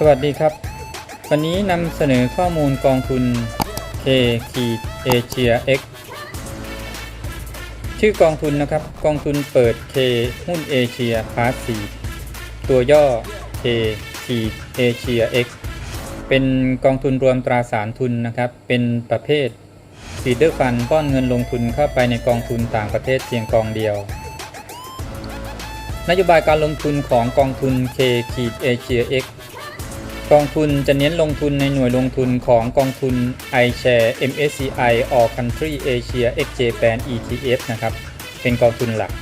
สวัสดีครับ วันนี้นำเสนอข้อมูลกองทุน K ขีด Asia X ชื่อกองทุนนะครับ กองทุนเปิด K หุ้นเอเชียพาสซีตัวย่อ K ขีด Asia X เป็นกองทุนรวมตราสารทุนนะครับ เป็นประเภท feeder fund ป้อนเงินลงทุนเข้าไปในกองทุนต่างประเทศเพียงกองเดียวนโยบายการลงทุนของกองทุน K ขีด Asia X กองทุนจะเน้นลงทุนในหน่วยลงทุนของกองทุน iShare MSCI All Country Asia X Japan ETF นะครับ เป็นกองทุนหลัก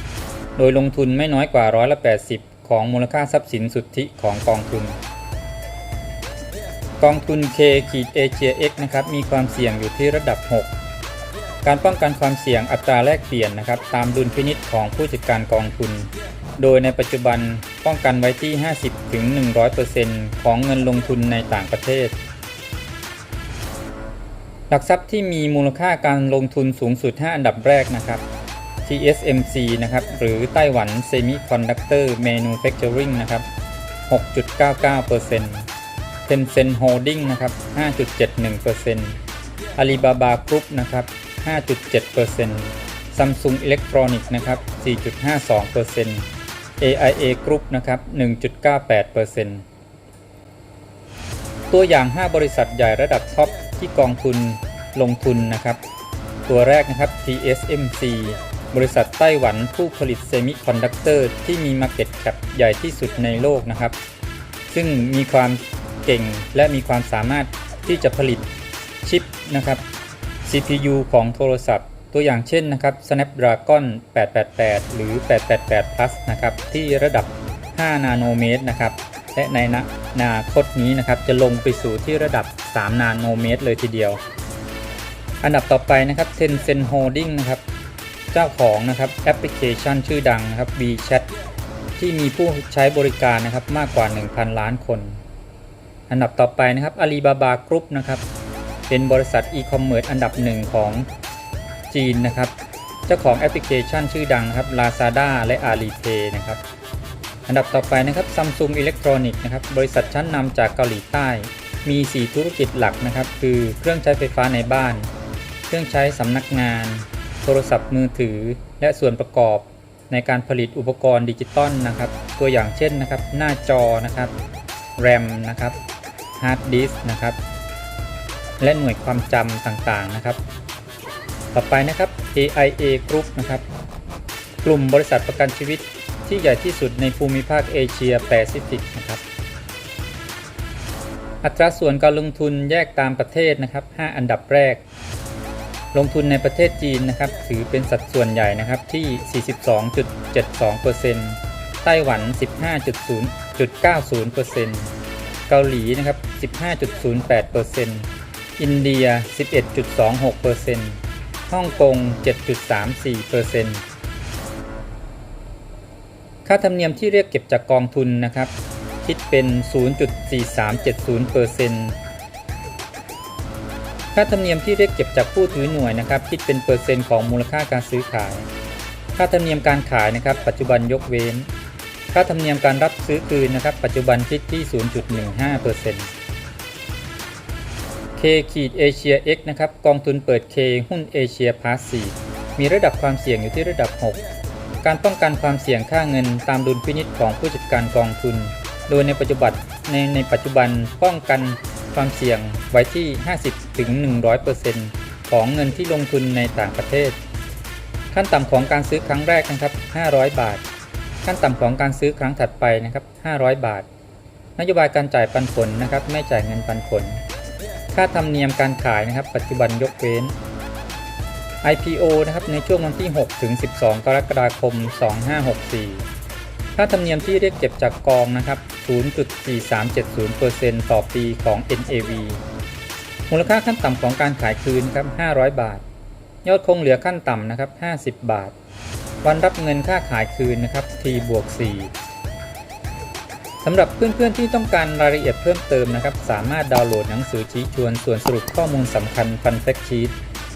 โดยลงทุนไม่น้อยกว่าร้อยละ80 ของมูลค่าทรัพย์สินสุทธิของกองทุน กองทุน K ขีด Asia X นะครับ มีความเสี่ยงอยู่ที่ระดับ 6 การป้องกันความเสี่ยงอัตราแลกเปลี่ยนนะครับ ตามดุลพินิษของผู้จัดการกองทุน โดยในปัจจุบันป้องกันไว้ที่ 50ถึง100%ของเงินลงทุนในต่างประเทศ หลักทรัพย์ที่มีมูลค่าการลงทุนสูงสุด 5 อันดับแรกนะครับ TSMC นะครับ หรือไต้หวัน Semiconductor Manufacturing นะครับ 6.99% Tencent Holding นะครับ 5.71% Alibaba Group นะครับ 5.7% Samsung Electronics นะครับ 4.52% AIA Group นะครับ 1.98%ตัวอย่าง 5 บริษัทใหญ่ระดับท็อปที่กองทุนลงทุนนะครับ ตัวแรกนะครับ TSMC บริษัทไต้หวันผู้ผลิตเซมิคอนดักเตอร์ที่มี Market Cap ใหญ่ที่สุดในโลกนะครับ ซึ่งมีความเก่งและมีความสามารถที่จะผลิตชิปนะครับ CPU ของโทรศัพท์ ตัวอย่างเช่นนะครับ Snapdragon 888 หรือ 888 Plus นะครับที่ระดับ 5 นาโนเมตรนะครับและในอนาคตนี้นะครับจะลงไปสู่ที่ระดับ 3 นาโนเมตร เลยทีเดียว อันดับต่อไปนะครับ Tencent Holding นะครับเจ้าของนะครับแอปพลิเคชันชื่อดังนะครับ WeChat ที่มีผู้ใช้บริการนะครับมากกว่า 1,000 ล้านคน อันดับต่อไปนะครับ Alibaba Group นะครับเป็นบริษัทอีคอมเมิร์ซอันดับหนึ่งของ จีนนะครับ เจ้าของแอปพลิเคชันชื่อดังนะครับ Lazada และ Alipay นะครับอันดับต่อไปนะครับ Samsung Electronics นะครับบริษัทชั้นนำจากเกาหลีใต้ มี 4 ธุรกิจหลักนะครับ คือเครื่องใช้ไฟฟ้าในบ้าน เครื่องใช้สำนักงาน โทรศัพท์มือถือ และส่วนประกอบในการผลิตอุปกรณ์ดิจิตอลนะครับ ตัวอย่างเช่นนะครับ หน้าจอนะครับ RAM นะครับ Hard Disk นะครับ และหน่วยความจำต่างๆนะครับ ต่อไปนะครับ AIA Group นะครับ กลุ่มบริษัทประกันชีวิตที่ใหญ่ที่สุดในภูมิภาคเอเชียแปซิฟิกนะครับ อัตราส่วนการลงทุนแยกตามประเทศนะครับ 5 อันดับแรก ลงทุนในประเทศจีนนะครับ ถือเป็นสัดส่วนใหญ่นะครับที่ 42.72%ไต้หวัน 15.0.90%เกาหลีนะครับ 15.08%อินเดีย 11.26% ฮ่องกง 7.34%ค่าธรรมเนียมที่เรียกเก็บจากกองทุนนะครับ คิดเป็น 0.4370%ค่าธรรมเนียมที่เรียกเก็บจากผู้ถือหน่วยนะครับ คิดเป็นเปอร์เซ็นต์ของมูลค่าการซื้อขาย ค่าธรรมเนียมการขายนะครับ ปัจจุบันยกเว้น ค่าธรรมเนียมการรับซื้อคืนนะครับ ปัจจุบันคิดที่ 0.15% K ขีด Asia X นะครับกองทุนเปิด K หุ้นเอเชียพาสซีมีระดับความเสี่ยงอยู่ที่ระดับ 6 การป้องกันความเสี่ยงค่าเงินตามดุลพินิษของผู้จัดการกองทุน โดยในปัจจุบันในในปัจจุบันป้องกันความเสี่ยงไว้ที่ 50ถึง100%ของเงินที่ลงทุนในต่างประเทศ ขั้นต่ำของการซื้อครั้งแรกนะครับ 500 บาท ขั้นต่ำของการซื้อครั้งถัดไปนะครับ 500 บาท นโยบายการจ่ายปันผลนะครับไม่จ่ายเงินปันผล ค่าธรรมเนียมการขายนะครับ ปัจจุบันยกเว้น IPO นะครับในช่วงวันที่ 6 ถึง 12 กรกฎาคม 2564 ค่าธรรมเนียมที่เรียกเก็บจากกองนะครับ 0.4370%ต่อปีของ NAV มูลค่าขั้นต่ำของการขายคืนครับ 500 บาท ยอดคงเหลือขั้นต่ำนะครับ 50 บาท วันรับเงินค่าขายคืนนะครับ T บวก4 สำหรับเพื่อนๆที่ต้องการรายละเอียดเพิ่มเติมนะครับ สามารถดาวน์โหลดหนังสือชี้ชวนส่วนสรุปข้อมูลสำคัญฟันแฟกชีต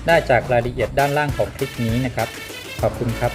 ได้จากรายละเอียดด้านล่างของคลิปนี้นะครับ ขอบคุณครับ